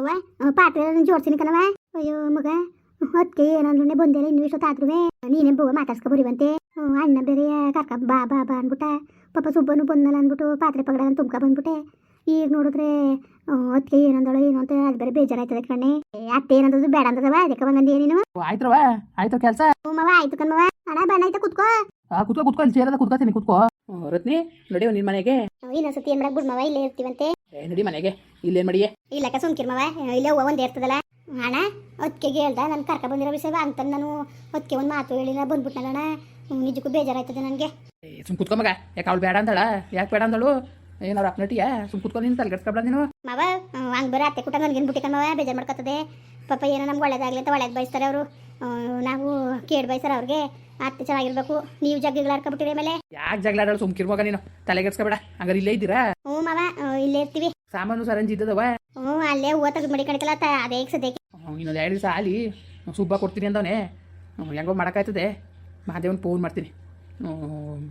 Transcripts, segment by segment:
ಅವ್ವ ಪಾತ್ರೆ ಜೋಡ್ಸಿನಿ ಕಣವ ಅಯ್ಯೋ ಮಗ ಹೊತ್ತಿಗೆ ಏನಂದ್ರೆ ಬಂದಿಲ್ಲ ಇನ್ನು ಇಷ್ಟೊತ್ತಾದ್ರೂ ನೀನೇ ಬವ್ವ ಮಾತಾಡ್ಸ್ಕೊ ಬರಿವಂತೆ. ಅಣ್ಣ ಬೇರೆ ಕರ್ಕ ಬಾ ಬಾ ಬಾ ಅನ್ಬಿಟ್ಟ ಪಾಪ ಸುಬ್ಬನು ಬಂದಲ್ಲ ಅಂದ್ಬಿಟ್ಟು ಪಾತ್ರೆ ಪಗಡ ತುಂಬ್ಕ ಬಂದ್ಬಿಟ್ಟೆ. ಈಗ ನೋಡಿದ್ರೆ ಹೊತ್ತಿಗೆ ಏನಂದಳು ಏನು ಅಂತ ಅದು ಬೇರೆ ಬೇಜಾರಾಯ್ತದೆ ಕಣ್ಣೆ ಅತ್ತೆ ಏನಂದದು ಬೇಡ ಅಂತದವ ಅದಕ್ಕೆ ಬಂಗಂದಿ ನೀನು? ಆಯ್ತ್ರವ ಆಯ್ತು ಕೆಲಸ. ಮವ ಆಯ್ತು ಕಣ್ಮವ ಅಣ್ಣ ಬಣ್ಣ ಕುತ್ಕೋ. ಕುತ್ಕೋ ಕುತ್ಕೋ ಇಲ್ಲಿ ಚೇರದ ಕುತ್ಕೋತೀನಿ ಕುತ್ಕೋ ರತ್ನಿ ನಡಿಯೋ ನಿನ್ ಮನೆಗೆ. ಇನ್ನೊಂದ್ಸತಿ ಏನ್ ಮಾಡಕ್ ಬಿಡ್ಮವ ಇಲ್ಲೇ ಇರ್ತೀವಂತೆ. ಏ, ನಡಿ ಮನೆಗೆ. ಇಲ್ಲೇನ್ ಮಾಡಿಯೇ ಇಲ್ಲಕ್ಕ ಸುಮ್ಕಿರ್ಮವ ಇಲ್ಲೇ ಹೋಗ ಒಂದೇ ಇರ್ತದಲ್ಲ ಅಣ್ಣ ಹೊತ್ತಿಗೆ ಹೇಳ್ದ ನಾನು ಕರ್ಕ ಬಂದಿರೋ ವಿಷಯ ಅಂತ ನಾನು ಹೊತ್ತಿಗೆ ಒಂದು ಮಾತು ಹೇಳಿಲ್ಲ ಬಂದ್ಬಿಟ್ನಲ್ಲ ಅಣ್ಣ. ನಿಜಕ್ಕೂ ಬೇಜಾರಾಯ್ತದೆ ನನಗೆ. ಸುಮ್ ಕುತ್ಕೊಂಬಗ ಯಾಕೆ ಅವಳು ಬೇಡ ಅಂದಳ? ಯಾಕೆ ಬೇಡ ಅಂದಳು? ಏನಾರು ಅಪ್ನಟಿಯ ಸುಮ್ ಕುತ್ಕೊಂಡು ನೀನು ತಲೆಗೆಡ್ಸ್ಕೊಬೇಡ ನೀನು. ಮಾವ ಹಂಗ ಬರ ಅತ್ತೆ ಕುಟ ನನಗೆ ಬಿಟ್ಟಿ ಮಾವ ಬೇಜಾರು ಮಾಡ್ಕೊತದೆ. ಪಾಪ ಏನೋ ನಮ್ಗೆ ಒಳ್ಳೇದಾಗ್ಲಿ ಅಂತ ಒಳ್ಳೇದು ಬಯಸ್ತಾರೆ ಅವರು. ನಾವು ಕೇಡ್ ಬಯಸ್ತಾರೆ ಅವ್ರಿಗೆ. ಅತ್ತೆ ಚೆನ್ನಾಗಿರ್ಬೇಕು. ನೀವು ಜಗ್ಗಿಗಳು ಆಡ್ಕೊಬಿಟ್ಟಿರಿ ಮೇಲೆ ಯಾಕೆ ಸುಮ್ ಮಗ ನೀನು. ತಲೆಗೆಡ್ಸ್ಕೊಬೇಡ. ಹಂಗಾರೆ ಇಲ್ಲೇ ಇದ್ದೀರಾ? ಹ್ಞೂ ಮಾವ ಇಲ್ಲೇ ಇರ್ತೀವಿ. ಸಾಮಾನು ಸರಂಜಿ ಇದ್ದದವ? ಹ್ಞೂ ಅಲ್ಲೇ ಹೂವು ತೆಗೆದು ಮಡಿ ಕಣಕಲ್ಲ ಅದೇ ಸದ್ಯಕ್ಕೆ. ಇನ್ನೊಂದು ಎರಡು ದಿವಸ ಆಲಿ. ಸುಬ್ಬ ಕೊಡ್ತೀನಿ ಅಂದವನೆ. ಹೆಂಗೋ ಮಾಡೋಕ್ಕಾಯ್ತದೆ. ಮಹಾದೇವನ್ ಫೋನ್ ಮಾಡ್ತೀನಿ.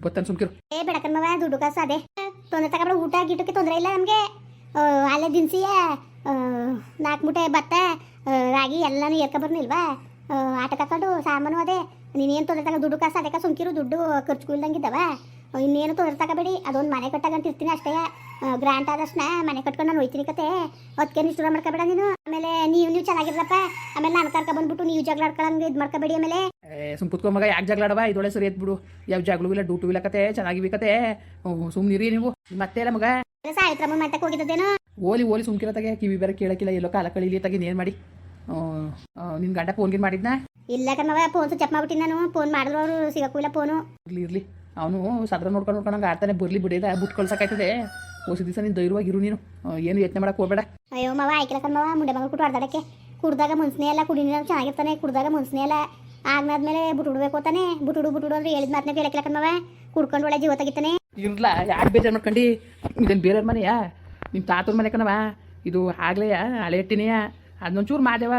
ಬತ್ತನ್ ಸುಮ್ಕಿರು. ಏ ಬೇಡ ಮಾವ ದುಡ್ಡು ಕಾಸು ಅದೇ. ತೊಂದರೆ ತಗೊಂಡ್ರೆ ಊಟ ಗೀಟಕ್ಕೆ ತೊಂದರೆ ಇಲ್ಲ ನಮಗೆ. ಅಲ್ಲೇ ದಿನಸಿಯ ನಾಲ್ಕು ಮೂಟೆ ಭತ್ತ ರಾಗಿ ಎಲ್ಲನೂ ಏರ್ಕೊಬರ್ನಿಲ್ವಾ ಆಟ ಕಕೊಂಡು ಸಾಮಾನು ಅದೇ. ನೀನೇನು ತೊಂದರೆ ತಗೋ, ದುಡ್ಡು ಕಾಸು ಅದಕ್ಕೆ ಸುಮ್ಕಿರು, ದುಡ್ಡು ಖರ್ಚು ಇಲ್ದಂಗಿದ್ದವ ಇನ್ನೇನು ತೊಂದರೆ ತಗೋಬೇಡಿ, ಅದೊಂದು ಮನೆ ಕಟ್ಟಾಗಂತ ಇರ್ತೀನಿ ಅಷ್ಟೇ. ಗ್ರಾಂಟ್ ಆದಷ್ಟು ಮನೆ ಕಟ್ಕೊಂಡು ನಾನು ಹೋಯ್ತೀನಿ ಕತೆ. ಅದಕ್ಕೆ ನಿಷ್ಠುರ ಮಾಡ್ಕೋಬೇಡ ನೀನು. ಆಮೇಲೆ ನೀವು ನೀವು ಚೆನ್ನಾಗಿರ್ಲಪ್ಪ. ಆಮೇಲೆ ನಾನು ಕರ್ಕೊ ಬಂದ್ಬಿಟ್ಟು ನೀವು ಜಗಳ ಆಡ್ಕೊಳ್ಳಂಗೆ ಇದು ಮಾಡ್ಕೋಬೇಡಿ ಆಮೇಲೆ. ಸುಮ್ ಕುತ್ಕೊ ಮಗ ಯಾಕೆ ಜಗಳ ಆಡವ ಇದೊಳೆ ಸರಿ ಎತ್ಬಿಡು ಯಾವ ಜಗಳೂ ಇಲ್ಲ ಡೂಟು ಇಲ್ಲ ಕತೆ. ಚೆನ್ನಾಗಿ ಕತೆ. ಸುಮ್ಮನಿರಿ ನೀವು. ಮತ್ತೆ ಇಲ್ಲ ಮಗ. ಸಾಯಿತ್ರ ಮತ್ತೆ ಹೋಗಿದ್ದೇನೋ ಓಲಿ ಓಲಿ ಸುಮ್ಕಿರತ್ತಾಗೆ ಕಿವಿ ಬೇರೆ ಕೇಳಕ್ಕಿಲ್ಲ ಎಲ್ಲೋ ಕಾಲ ಕಳೀಲಿ ತಗಿ. ಏನು ಮಾಡಿ? ನಿನ್ ಗಂಡ ಫೋನ್ ಗಿನ್ ಮಾಡಿದ್ನ? ಇಲ್ಲ ಕಣವ ಫೋನ್ ಸ್ವಿಚ್ ಮಾಡ್ಬಿಟ್ಟಿ ನಾನು. ಫೋನ್ ಮಾಡಿದ್ರು ಅವರು ಸಿಗಕ್ಕೂ ಇಲ್ಲ ಫೋನು ಇರ್ಲಿ ಇರ್ಲಿ. ಅವನು ಸದ್ರ ನೋಡ್ಕೊಂಡು ನೋಡ್ಕೊಂಡು ಆಡ್ತಾನೆ. ಬರ್ಲಿ ಬಿಡಿದ ಬುಟ್ ಕಳ್ಸಕ್ಕಾಯ್ತದೆ ಓಸಿ ದಿವಸ ನೀನು ಧೈರ್ಯವಾಗಿರು ನೀನು. ಏನು ಯತ್ನ ಮಾಡಕ್ಕೆ ಹೋಗ್ಬೇಡ. ಅಯ್ಯೋ ಮಾವ ಆಯ್ಕೆ ಮಾವ ಮುಂಡೆ ಮಗ ಕೊಟ್ಟು ಹೊಡೆದಾಡಕ್ಕೆ ಕುಡ್ದಾಗ ಮುನ್ಸ್ನೇ ಎಲ್ಲ ಕುಡಿ ನೀರು ಚೆನ್ನಾಗಿರ್ತಾನೆ ಕುಡ್ದಾಗ ಮುನ್ಸ್ನೇ ಎಲ್ಲ ಆಗ್ನಾದ್ಮೇಲೆ ಬುಟ್ ತಾನೆ ಅಂತಾನೆ. ಬುಟ್ಟುಡು ಬುಟ್ ಹುಡು ಅಂದ್ರೆ ಹೇಳಿದ ಮಾತನ್ನ ಕೇಳಕ್ಕಿಲ್ಲ ಕಣ್ಮವ ಕುಡ್ಕೊಂಡು ಒಳ್ಳೆ ಜೀವ ತೆಗಿತಾನೆ. ಇರ್ಲ ಯಾಕೆ ಬೇಜಾರು ಮಾಡ್ಕೊಂಡು? ಇದನ್ನು ಬೇರೆಯವ್ರ ಮನೆಯ? ನಿಮ್ಮ ತಾತನ ಮನೆ ಕಣವ ಇದು ಆಗ್ಲೇಯ? ಹಳೆ ಇಟ್ಟಿನೆಯ ಅದನ್ನೊಂಚೂರು ಮಾದೇವ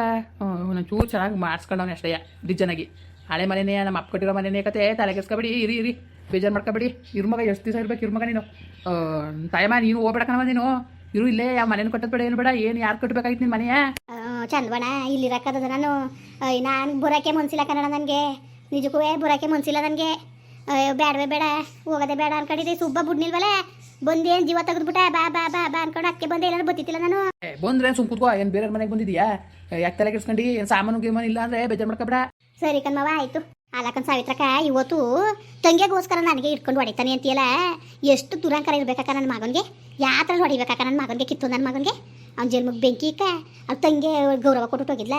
ಒಂದೊಂಚೂರು ಚೆನ್ನಾಗಿ ಮಾಡಿಸ್ಕೊಂಡವನೇ ಅಷ್ಟೇ ಡಿಜನಾಗಿ ಹಳೆ ಮನೆನೇ ನಮ್ಮ ಅಪ್ಪ ಕಟ್ಟಿರೋ ಮನೆನೇ ಕತೆ ತಲೆ ಕೆಸ್ಕೊಬೇಡಿ ಇರಿ ಇರಿ. ಬೇಜಾರು ಮಾಡ್ಕೊಬೇಡಿ. ಇರು ಮಗ ಎಷ್ಟು ದಿವಸ ಇರ್ಬೇಕು ಇರು ಮಗ ನೀನು. ತಾಯಮ್ಮ ನೀನು ಹೋಗ್ಬೇಡ ಕಣವ ನೀನು. ಇರು ಇಲ್ಲೇ ಯಾವ ಮನೇನು ಕಟ್ಟೋದು ಬೇಡ ಏನು ಬೇಡ ಏನು ಯಾರು ಕಟ್ಟಬೇಕಾಗಿತ್ತು ನಿನ್ನ ಮನೆಯ? ಚಂದ್ವಣ ಇಲ್ಲಿ ರಕ್ಕದ ನಾನು. ನಾನು ಬರೋಕೆ ಮನ್ಸಿಲ್ಲ ಕನ್ನಡ ನನಗೆ. ನಿಜಕ್ಕೂ ಬರೋಕೆ ಮನ್ಸಿಲ್ಲ ನನಗೆ. ಬೇಡವೇ ಬೇಡ ಹೋಗೋದೇ ಬೇಡ ಅನ್ಕೊಂಡಿದ್ದೆ. ಸುಬ್ಬ ಬುಡ್ನಿಲ್ವಲ್ಲ ಬಂದೇನು ಜೀವ ತೆಗೆದ್ಬಿಟ್ಟೆ? ಬಾ ಬಾ ಬಾ ಬಾ ಅನ್ಕೊಂಡು ಅಕ್ಕೆ ಬಂದೆ ಎಲ್ಲರೂ ಬತ್ತಿತ್ತಿಲ್ಲ ನಾನು. ಬಂದ್ರೆ ಸುಮ್ ಕೂತ್ಕೋ ಏನು ಬೇರೆ ಮನೆಗೆ ಬಂದಿದ್ಯಾ? ಯಾಕೆ ತಲೆ ಕೆಡ್ಸ್ಕೊಂಡು ಏನು ಸಾಮಾನು ಗೇಮನ್ ಇಲ್ಲ ಅಂದ್ರೆ ಬೇಜಾರು ಮಾಡ್ಕೊಬೇಡ. ಸರಿ ಕಣ್ಮವ ಆಯ್ತು. ಅಲಕನ್ ಸಾವಿತ್ರಕ್ಕ ಇವತ್ತು ತಂಗಿಗೋಸ್ಕರ ನನಗೆ ಇಟ್ಕೊಂಡು ಹೊಡಿತಾನೆ ಅಂತೀಯಲ್ಲ? ಎಷ್ಟು ದುರಂಕರ ಇರ್ಬೇಕಾಕ ನನ್ನ ಮಗನಿಗೆ? ಯಾತ್ರ ಹೊಡಿಬೇಕಕ್ಕ ನನ್ನ ಮಗನಿಗೆ? ಕಿತ್ತು ನನ್ನ ಮಗನಿಗೆ? ಅವ್ನ ಜನ್ಮಕ್ಕೆ ಬೆಂಕಿ ಇಕ್ಕ ಅವ್ಳ ತಂಗಿ ಗೌರವ ಕೊಟ್ಟು ಹೋಗಿದ್ಲ?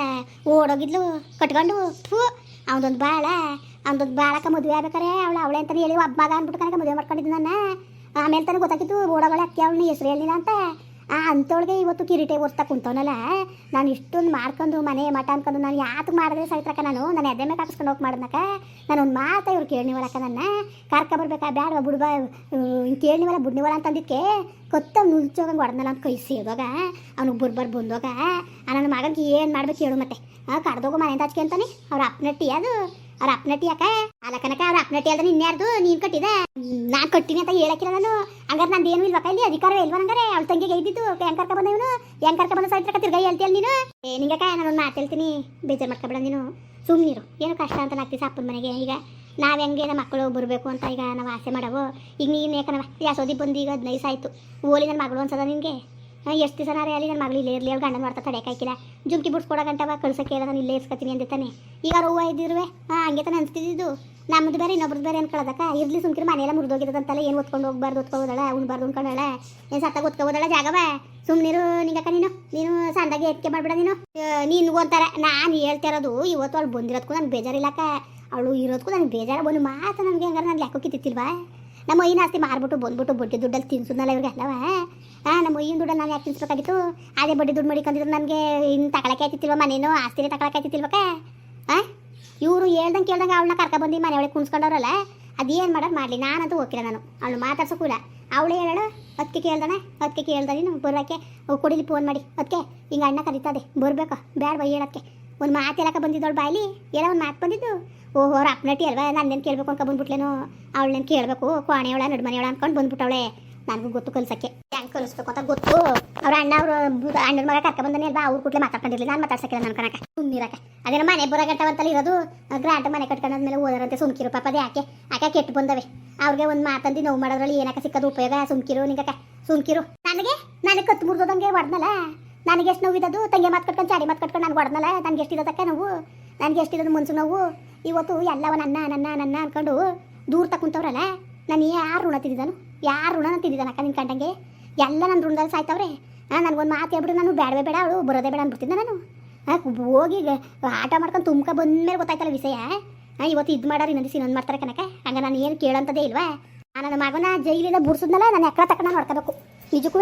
ಓಡೋಗಿದ್ಲು, ಕಟ್ಕೊಂಡು, ಥೂ, ಅವನೊಂದು ಬಾಳ, ಅವನೊಂದು ಬಾಳಕ್ಕ ಮದುವೆ ಆಗ್ಬೇಕಾರೆ, ಅವಳು ಅವಳೆ ಅಂತಾನೆ ಹೇಳಿ ಒಬ್ಬ ಮಗ ಅಂದ್ಬಿಟ್ಟು ಕನಕ ಮದುವೆ ಮಾಡ್ಕೊಂಡಿದ್ದು ನನ್ನ. ಆಮೇಲೆ ತಾನೇ ಗೊತ್ತಾಗಿತ್ತು ಓಡೋಗಳ ಅಕ್ಕಿ, ಅವಳನ್ನ ಹೆಸರು ಹೇಳಿಲ್ಲ ಅಂತ. ಆ ಅಂಥವಳಿಗೆ ಇವತ್ತು ಕಿರೀಟೆ ಒರ್ತಾ ಕುಂತವನಲ್ಲ, ನಾನು ಇಷ್ಟೊಂದು ಮಾಡ್ಕೊಂಡು ಮನೆ ಮಠ ಅನ್ಕೊಂಡು ನಾನು ಯಾತಕ್ಕೆ ಮಾಡಿದ್ರೆ ಸೈತ್ರಕ್ಕ ನಾನು ನಾನು ಎದೆ ಮೇಲೆ ಕಾಪಿಸ್ಕೊಂಡು ಹೋಗಿ ಮಾಡಿದ್ನಕ ನಾನು ಒಂದು ಮಾತಾ ಇವ್ರು ಕೇಳಿವಲಕ್ಕ ನನ್ನ. ಕರ್ಕ ಬರ್ಬೇಕಾ ಬ್ಯಾಡ ಬುಡ್ಬ ಹಿಂಗೆ ಕೇಳಿವಲ್ಲ ಬುಡ್ನಿವಲ್ಲ ಅಂತಂದಿದ್ದಕ್ಕೆ ಕೊತ್ತ ನುಲ್ಚೋಗಂಗೆ ಹೊಡೆದ್ನಲ್ಲ ಅಂತ ಕೈ ಸೇದೋಗ ಅವ್ನಿಗೆ ಬುರ್ಬರ್ ಬಂದೋಗ. ನನ್ನ ಮಗನಿಗೆ ಏನು ಮಾಡ್ಬೇಕು ಹೇಳು ಮತ್ತೆ. ಕಡ್ದೋಗು ಮನೆಯಿಂದ ಹಚ್ಕೆ ಅಂತಾನೆ. ಅವ್ರ ಅಪ್ಪನಟ್ಟಿ ಅದು. ಅವ್ರ ಅಪ್ನಟಿ ಯಾಕ? ಅಲಕನಕ ಕನಕ ಅವ್ರ ಅಪ್ನಟಿ ಅಲ್ದ ಇನ್ಯಾರ್ದು ನೀನ್ ಕಟ್ಟಿದ? ನಾನು ಕಟ್ಟಿನಿ ಅಂತ ಹೇಳಕ್ಕಿಲ್ಲ ನಾನು. ಹಂಗಾರೆ ನಂದು ಏನು ಇಲ್ವಾ ಇಲ್ಲಿ ಅಧಿಕಾರ ಇಲ್ವಾ ಹಂಗಾರೆ ಅವಳ ತಂಗಿಗೆ ಇದ್ದಿದ್ದು ಹೆಂಗ್ ಕರ್ಕ ಬಂದ ಇವನು ಹೆಂಗ್ ಕರ್ಕ ಬಂದ ಸೈತ್ರಕ್ಕ ತಿರ್ಗಾ ಹೇಳ್ತೀಯಲ್ಲ ನೀನು? ಏ, ನಿಂಗಕ್ಕ, ನಾನು ಮಾತು ಹೇಳ್ತೀನಿ. ಬೇಜಾರು ಮಾಡ್ಕೊಬೇಡ ನೀನು. ಸುಮ್ಮನಿರು ಏನು ಕಷ್ಟ ಅಂತ ನಾಗ್ತಿ ಅಪ್ಪನ ಮನೆಗೆ. ಈಗ ನಾವು ಹೆಂಗೆ ನಮ್ಮ ಮಕ್ಕಳು ಬರಬೇಕು ಅಂತ ಈಗ ನಾವು ಆಸೆ ಮಾಡವು? ಈಗ ನೀನು ಯಾಕನವ ಯಾಸೋದಿ ಬಂದು ಈಗ ಹದಿನೈದು ಆಯ್ತು. ಓಲಿ ನನ್ನ ಮಗಳು ಅನ್ಸದ ನಿನಗೆ ಎಷ್ಟು ದಿವಸ ನಾರೇ ಅಲ್ಲಿ? ನನ್ನ ಮಗಳು ಇಲ್ಲೇ ಇರಲಿ, ಅವ್ಳು ಗಂಡನ ಮಾಡ್ತಾ ತಡೆಕಾಯ್ಕಿಲ್ಲ ಜುಮ್ಕಿ ಬಿಡ್ಸ್ಕೊಡೋ ಗಂಟವ ಕಳ್ಸಕ್ಕೆ ಹೇಳ ನಾನು ಇಲ್ಲೇ ಇರ್ಸ್ಕೊತೀನಿ ತಾನೆ ಈಗ ಅವ್ರು ಹೂವು ಇದ್ದಿರುವೆ ಹಾಂ, ಹಂಗೆ ತಾನೆ ಅನ್ಸ್ತಿದ್ದು ನಮ್ಮದು ಬೇರೆ ಇನ್ನೊಬ್ರದ್ದು ಬೇರೆ ಅನ್ಕೊಳ್ಳೋದಕ್ಕ ಇರಲಿ ಸುಮ್ಕಿರ, ಮನೆಯೆಲ್ಲ ಮುರಿದೋಗಿರೋದಂತಲ್ಲ ಏನು ಒತ್ಕೊಂಡು ಹೋಗ್ಬಾರ್ದು ಒತ್ಕೋಬೋದಳ ಉಣ್ಬಾರ್ದು, ಉಣ್ಕೊಂಡಳ? ಏನು ಸತ್ತಾಗ ಒತ್ಕೋಬೋದಳ ಜಾಗವ? ಸುಮ್ಮನಿರು ನಿಂಗಕ್ಕ ನೀನು. ನೀನು ಸಂದಾಗಿ ಎತ್ಕೆ ಮಾಡ್ಬಿಡ ನೀನು. ನೀನು ಒಂಥರ, ನಾನು ಹೇಳ್ತಾ ಇರೋದು, ಇವತ್ತು ಅವಳು ಬಂದಿರೋದಕ್ಕೂ ನನಗೆ ಬೇಜಾರಿಲ್ಲಕ್ಕ. ಅವಳು ಇರೋದಕ್ಕೂ ನನಗೆ ಬೇಜಾರ ಬಂದು ಮಾತು ನನಗೆ ಹಂಗಾರೆ ನಾನು ಲೆಕ್ಕಕ್ಕೆ ಕಿತ್ತಿಲ್ವಾ ನಮ್ಮ ಅಯ್ಯನ ಆಸ್ತಿ ಮಾರ್ಬಿಟ್ಟು ಬಂದ್ಬಿಟ್ಟು ಬಡ್ಡಿ ದುಡ್ಡಲ್ಲಿ ತಿನ್ಸುದಲ್ಲ ಇವ್ರಿಗೆ, ಅಲ್ಲವ? ಹಾಂ ನಮ್ಮ ಅಯ್ಯನ ದುಡ್ಡಲ್ಲಿ ನಾನು ಯಾಕೆ ತಿನ್ಸ್ಬೇಕಾಗಿತ್ತು? ಅದೇ ಬಡ್ಡಿ ದುಡ್ಡು ಮಡಿಕೊಂಡಿದ್ರು ನನಗೆ ಇನ್ನು ತಗೊಳಕ್ಕೆ ಆಯ್ತಿತ್ತಿಲ್ವ ಮನೇನು? ಆಸ್ತಿನೇ ತಗೊಳಕ್ಕೆ ಆಯ್ತಿಲ್ವಕ್ಕ ಹಾಂ ಇವರು ಹೇಳ್ದಂಗೆ ಕೇಳ್ದಂಗೆ ಅವಳನ್ನ ಕರ್ಕೊಬಂದು ಮನೆ ಒಳಗೆ ಕುಣಿಸ್ಕೊಂಡವ್ರಲ್ಲ, ಅದೇನು ಮಾಡೋದು ಮಾಡಲಿ, ನಾನಂತೂ ಓಕೆ ನಾನು. ಅವಳು ಮಾತಾಡ್ಸೋಕ್ಕೂ ಇಲ್ಲ. ಅವಳು ಹೇಳೋಣ ಅದಕ್ಕೆ ಕೇಳ್ದಾನೆ ಅದಕ್ಕೆ ಕೇಳ್ದ ನೀನು ಬರೋಕ್ಕೆ ಕೊಡಿಲಿ ಫೋನ್ ಮಾಡಿ ಅದಕ್ಕೆ ಹಿಂಗೆ ಅಣ್ಣ ಕರೀತದೆ ಬರ್ಬೇಕು ಬೇಡ ಬೈ ಹೇಳಕ್ಕೆ ಒಂದು ಮಾತು ಹೇಳಕ್ಕೆ ಬಂದಿದ್ದವಳು ಬಾಯಿಲಿ? ಏನೋ ಒಂದು ಮಾತು ಬಂದಿದ್ದು? ಓಹೋ ಅವ್ರ ಅಪ್ನಟಿ ಅಲ್ವಾ ನನ್ನೇನು ಕೇಳಬೇಕು ಅಂತ ಬಂದ್ಬಿಟ್ಲೇನೋ. ಅವಳನ್ನೇನು ಕೇಳಬೇಕು. ಕೋಣೆಯವಳ ನಡುಮನೆಯವಳ ಅನ್ಕೊಂಡು ಬಂದ್ಬಿಟ್ಟವಳೆ. ನನಗೂ ಗೊತ್ತು ಕಲ್ಸಕ್ಕೆ. ಹೆಂಗೆ ಕಲಿಸ್ಬೇಕು ಅಂತ ಗೊತ್ತು. ಅವ್ರ ಅಣ್ಣ, ಅವ್ರ ಅಣ್ಣನ ಮಗ ಕರ್ಕೊಂಬಂದನೆ ಅಲ್ವಾ? ಅವ್ರು ಕೂಡಲೇ ಮಾತಾಡ್ಕೊಂಡಿರ್ಲಿಲ್ಲ ನಾನು ಮಾತಾಡ್ಸಕ್ಕಿಲ್ಲ ನನ್ನ ಕಣಕ ಸುಮ್ಮನಿರಕ್ಕೆ ಅದೇನೋ ಮನೆ ಬರೋ ಗಂಟವಂತಲ್ಲಿ ಇರೋದು. ಗ್ರಾಂಟ್ ಮನೆ ಕಟ್ಕೊಂಡಾದ್ಮೇಲೆ ಓದರಂತೆ ಸುಮ್ಕಿರು. ಪಾಪ ಅದೇ ಯಾಕೆ ಯಾಕೆ ಕೆಟ್ಟು ಬಂದವೆ. ಅವ್ರಿಗೆ ಒಂದು ಮಾತಂದು ನೋವು ಮಾಡೋದ್ರಲ್ಲಿ ಏನಕ್ಕೆ ಸಿಕ್ಕದು ಉಪಯೋಗ? ಸುಮ್ಕಿರು ನಿಂಗಕ್ಕ. ಸುಮ್ಕಿರು. ನನಗೆ? ನನಗೆ ಕತ್ತು ಮುರಿದೋದಂಗೆ ಹೊಡೆದ್ನಲ್ಲ ನನಗೆ ಎಷ್ಟು ನೋವಿದ್ದದು ತಂಗಿ ಮಾತು ಕಟ್ಕೊಂಡು ಚಾಡಿ ಮಾತು ಕಟ್ಕೊಂಡು ನನಗೆ ಹೊಡೆದ್ನಲ್ಲ? ನನಗೆ ಎಷ್ಟಿರೋದಕ್ಕೆ ನೋವು? ನನಗೆ ಎಷ್ಟಿರೋದು ಮನ್ಸು ನೋವು? ಇವತ್ತು ಎಲ್ಲವ ನನ್ನ ನನ್ನ ನನ್ನ ಅನ್ಕೊಂಡು ದೂರ ತಕೊಂತವ್ರಲ್ಲ ನಾನು ಯಾರು ಋಣ ತಿಂದಿದ್ದಾನು? ಯಾರು ಋಣ ತಿಂದಿದ್ದಾನ ಅಕ್ಕ ನಿನ್ನ ಕಂಡಂಗೆ? ಎಲ್ಲ ನನ್ನ ಋಣದಲ್ಲಿ ಸಾಯ್ತವ್ರೆ. ಹಾಂ ನನಗೊಂದು ಮಾತು ಹೇಳ್ಬಿಟ್ಟು ನಾನು ಬೇಡವೇ ಬೇಡ, ಅವಳು ಬರೋದೇ ಬೇಡ ಅಂದ್ಬಿಡ್ತಿದ್ದೆ ನಾನು. ಹಾಂ ಹೋಗಿ ಆಟ ಮಾಡ್ಕೊಂಡು ತುಂಬ್ಕ ಬಂದ್ಮೇಲೆ ಗೊತ್ತಾಯ್ತಲ್ಲ ವಿಷಯ? ಹಾಂ ಇವತ್ತು ಇದು ಮಾಡೋರು, ಇನ್ನೊಂದು ಇನ್ನೊಂದು ಮಾಡ್ತಾರೆ ಕನಕ ಹಂಗೆ ನಾನು ಏನು ಕೇಳೋಂಥದ್ದೇ ಇಲ್ವಾ? ನನ್ನ ಮಗನ ಜೈಲಿಂದ ಬುಡ್ಸಿದ್ನಲ್ಲ, ನಾನು ಎಕ್ಕ ತಕ್ಕ ನಾನು ನೋಡ್ಕೋಬೇಕು ನಿಜಕ್ಕೂ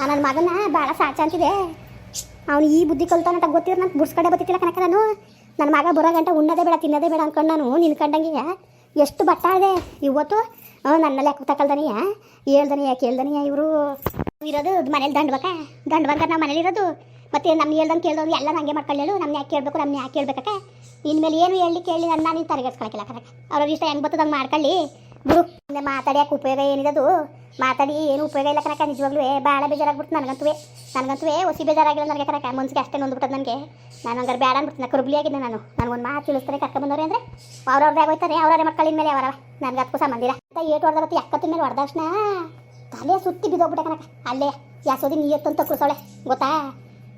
ನನ್ನ ಮಗನ ಭಾಳ ಸಾಚ ಅಂತಿದೆ. ಅವ್ನು ಈ ಬುದ್ಧಿ ಕಲ್ತಾನ ಅಂತ ಗೊತ್ತಿರೋ ನಾನು ಬುಡ್ಸ್ಕಡೆ ಬತ್ತಿಲ್ಲ ಕನಕ ನಾನು. ನನ್ನ ಮಗ ಬರೋ ಗಂಟ ಉಣ್ಣದೇ ಬೇಡ, ತಿನ್ನದೇ ಬೇಡ ಅನ್ಕೊಂಡು ನಾನು ನಿನ್ನ ಕಂಡಂಗೆ ಎಷ್ಟು ಬಟ್ಟ ಇದೆ? ಇವತ್ತು? ನನ್ನಲ್ಲಿ ಯಾಕೆ ತಗೊಳ್ದನಿಯ ಹೇಳ್ದನಿಯ, ಕೇಳ್ದನಿಯ ಇವರು? ಇರೋದು ಮನೇಲಿ ದಂಡ್ಬೇಕ. ದಂಡ್ ಬಂದ್ರೆ ನಾವು ಮನೇಲಿ ಇರೋದು. ಮತ್ತೆ ನಮ್ಮ ಹೇಳ್ದಂಗೆ ಕೇಳ್ದವ್ರು ಎಲ್ಲ ನಂಗೆ ಮಾಡ್ಕೊಳ್ಳೇಳು ನಮ್ಮ ಯಾಕೆ ಕೇಳಬೇಕು ನಮ್ಮ ಯಾಕೆ ಕೇಳ್ಬೇಕಕ್ಕ? ಇನ್ಮೇಲೆ ಏನು ಹೇಳಿ ಕೇಳಿ ನನ್ನ ನಾನು ತರಗಸ್ಕೊಳಕ್ಕಿಲ್ಲ ಕನಕ ಅವ್ರ ಇಷ್ಟ ಹೆಂಗೆ ಬರ್ತದಂಗೆ ಮಾಡ್ಕೊಳ್ಳಿ. ಬಿಡು ಮಾತಾಡ್ಯಾಕೆ ಉಪಯೋಗ ಏನಿದದು ಮಾತಾಡಿ, ಏನು ಉಪಯೋಗ ಇಲ್ಲ ಕನಕ ನಿಜವಾಗ್ಲೂ ಭಾಳ ಬೇಜಾರಾಗ್ಬಿಡ್ತು ನನಗಂತೂ ನನಗಂತೂ ಹೊಸಿ ಬೇಜಾರಾಗಿಲ್ಲ ನನಗೆ ಕನಕ ಮನ್ಸಿಗೆ ಅಷ್ಟೇ ನೊಂದ್ಬಿಟ್ಟದ ನನಗೆ. ನಾನು ಹಂಗಾರೆ ಬೇಡ ಅಂದ್ಬಿಟ್ಟು ಕರುಬ್ಲಿ ಆಗಿದ್ದೆ ನಾನು. ನನಗೊಂದು ಮಾತು ತಿಳಿಸ್ತಾರೆ ಕರ್ಕೊಂಬಂದವ್ರೆ ಅಂದರೆ? ಅವ್ರವ್ರದ್ದೇ ಆಗೋಯ್ತಾರೆ ಅವ್ರವ್ರೆ ಮಕ್ಕಳಿನ ಮೇಲೆ ಅವರ ನನಗೆ ಅದಕ್ಕೂ ಸಂಬಂಧಿಲ್ಲ ಅಂತ ಏಟು ಹೊಡೆದ ಬತ್ತಿ ಎಕ್ಕತ್ತಿನ ಮೇಲೆ ಹೊಡೆದ ತಕ್ಷಣ ತಲೆ ಸುತ್ತಿ ಬಿದ್ದೋಗ್ಬಿಟ್ಟೆ ಕನಕ ಅಲ್ಲೇ, ಯಾಸೋದಿ ನೀ ಎತ್ತಂತ ಕುಸೋಳೆ ಗೊತ್ತಾ?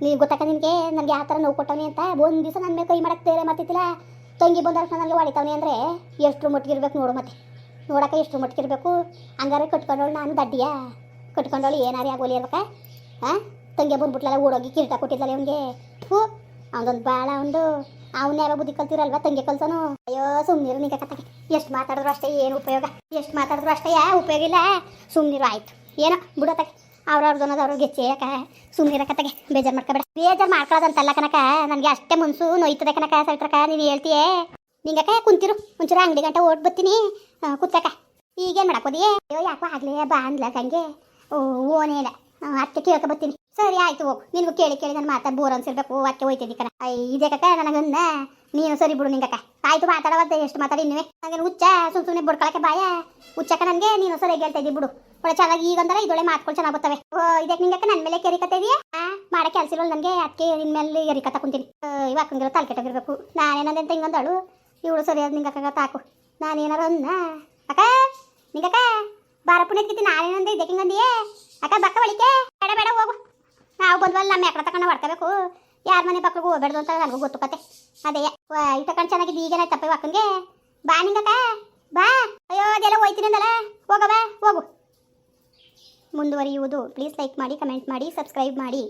ನೀ ಗೊತ್ತಾಕ ನಿನಗೆ? ನನಗೆ ಯಾವ ಥರ ನೋವು ಕೊಟ್ಟವನಿ ಅಂತ? ಒಂದು ದಿವಸ ನನ್ನ ಮೇಲೆ ಕೈ ಮಾಡಕ್ಕೆ ಬೇರೆ ಮಾಡ್ತಿದ್ದಿಲ್ಲ? ತಂಗಿ ಬಂದ ತಕ್ಷಣ ನನಗೆ ಹೊಡಿತಾವನಿ ಅಂದರೆ? ಎಷ್ಟು ಮಟ್ಟಿಗಿರ್ಬೇಕು ನೋಡು ಮತ್ತೆ. ನೋಡಕ್ಕೆ ಇಷ್ಟು ಮಟ್ಕಿರಬೇಕು ಹಂಗಾರೆ ಕಟ್ಕೊಂಡೋಳು ನಾನು ದಡ್ಡಿಯಾ? ಕಟ್ಕೊಂಡವಳು ಏನಾರೇ ಆಗೋಲಿ ಇರ್ಬೇಕಾ ಹಾಂ ತಂಗಿ ಬಂದ್ಬಿಟ್ಲಲ್ಲ, ಓಡೋಗಿ ಕಿರೀಟ ಕೊಟ್ಟಿದ್ದಲ್ಲ ಅವನಿಗೆ ಹೂ ಅವನೊಂದು ಭಾಳ ಒಂದು ಅವನ್ನ ಯಾವ ಬುದ್ಧಿ ಕಲ್ತಿರಲ್ವಾ ತಂಗಿ ಕಲ್ಸನು? ಅಯ್ಯೋ ಸುಮ್ಮನಿರು ನಿಂಗೆ ಕತ್ತಗೆ ಎಷ್ಟು ಮಾತಾಡಿದ್ರು ಅಷ್ಟೇ ಏನು ಉಪಯೋಗ? ಎಷ್ಟು ಮಾತಾಡಿದ್ರು ಅಷ್ಟೇ ಯಾ ಉಪಯೋಗ ಇಲ್ಲ? ಸುಮ್ಮನಿರು ಆಯ್ತು. ಏನೋ ಬಿಡೋತಗೆ ಅವ್ರವ್ರದ್ದು ಅನ್ನೋದು ಅವ್ರಿಗೆ ಯಾಕ ಸುಮ್ಮನಿರ ಕತೆಗೆ ಬೇಜಾರು ಮಾಡ್ಕೋಬೇಡ. ಬೇಜಾರು ಮಾಡ್ಕೊಳ್ಳೋದಂತಲ್ಲ ಕನಕ ನನಗೆ ಅಷ್ಟೇ ಮುನ್ಸು ನೋಯ್ತದೆ ಕನಕ ಸವಿತ್ರಕ ನೀನು ಹೇಳ್ತೀಯೇ? ನಿಂಗಕ್ಕ ಕುಂತಿರು, ಒಂಚೂರು ಅಂಗಡಿ ಗಂಟ ಓಟ್ ಬರ್ತೀನಿ. ಈಗ ಈಗೇನು ಮಾಡಕ್ಕೋದಿಯೇ ಅಯ್ಯೋ, ಯಾಕೋ ಆಗ್ಲೇ ಬಾ ಅನ್ಲಕ್ಕ ಹಂಗೆ ಓನೇ ಇಲ್ಲ. ಅದಕ್ಕೆ ಕೇಳ್ಕೊ ಬರ್ತೀನಿ. ಸರಿ, ಆಯ್ತು ಹೋಗು. ನಿನಗೂ ಕೇಳಿ ಕೇಳಿ ನನ್ನ ಮಾತಾ ಬೋರ್ ಅನ್ಸಿರ್ಬೇಕು, ಅದಕ್ಕೆ ಹೋಯ್ತಿದ್ದಿ ಕಣ. ಇದೇ ಕಕ್ಕ ನನಗನ್ನ. ನೀನು ಸರಿ ಬಿಡು ನಿಂಗಕ್ಕ ಆಯ್ತು ಮಾತಾಡವತ್ತೆ ಎಷ್ಟು ಮಾತಾಡಿ ಇನ್ನುವೆ ನನಗೆ ಹುಚ್ಚ, ಸುಮ್ ಸುಮ್ಮನೆ ಬಡ್ಕೊಳಕ್ಕೆ ಬಾಯ? ಹುಚ್ಚಕ್ಕ ನನಗೆ, ನೀನು ಸರಿ ಹೇಳ್ತಾ ಬಿಡು. ಒಳ್ಳೆ ಚೆನ್ನಾಗಿ ಈಗ ಅಂದ್ರೆ ಇದೊಳೆ ಮಾತುಗಳು ಚೆನ್ನಾಗಿ ಬರ್ತವೆ ಓ, ಇದಕ್ಕೆ ನಿಂಗಕ್ಕ ನನ್ನ ಮೇಲೆ ಕೆರಿಕತ್ತ ಇದೆಯಾ? ಆ, ಮಾಡೋ ಕೆಲಸ ಇರೋಲ್ಲ ನನಗೆ, ಅದಕ್ಕೆ ನಿನ್ನ ಮೇಲೆ ಎರಿಕತ್ತ ಕುಂತೀನಿ. ಇವಾಗ ತಲೆ ಕೆಟ್ಟೋಗಿರ್ಬೇಕು. ನಾನೇನಂದೆ ಅಂತ ಹಿಂಗಂದಳು. ಇವಳು ಸರಿಯಾದ ನಿಂಗಕ್ಕ ತಾಕು ನಾನೇನಾರ ಅಂದ ಅಕ್ಕ, ನಿಂಗಕ್ಕ, ಬಾರ ಪುಣ್ಯತ್ಕಿತಿ ನಾನೇನಂದೆ ಇದಕ್ಕೆ ಹಿಂಗಂದಿಯೇ ಅಕ್ಕ, ಬಕ್ಕ ಒಳಿಕೆ ಬೇಡ ಬೇಡ, ಹೋಗು. ನಾವು ಬಂದ್ವಲ್ಲ, ನಮ್ಮ ಎಕಡೆ ತಕೊಂಡು ಹೊಡ್ಕೋಬೇಕು. ಯಾರ ಮನೆ ಪಕ್ಕಗೂ ಹೋಗ್ಬೇಡ್ದು ಅಂತ ನನಗೂ ಗೊತ್ತು ಕತೆ. ಅದೇ ಇಟ್ಟಕೊಂಡು ಚೆನ್ನಾಗಿದ್ದು ತಪ್ಪೇ ಅಕ್ಕನಿಗೆ ಬಾ ನಿಂಗಕ್ಕ, ಬಾ. ಅಯ್ಯೋ, ಅದೆಲ್ಲ ಹೋಯ್ತೀನಿ ಅಂದಲ್ಲ? ಹೋಗವ ಹೋಗು. ಮುಂದುವರಿಯುವುದು. ಪ್ಲೀಸ್ ಲೈಕ್ ಮಾಡಿ ಕಮೆಂಟ್ ಮಾಡಿ ಸಬ್ಸ್ಕ್ರೈಬ್ ಮಾಡಿ.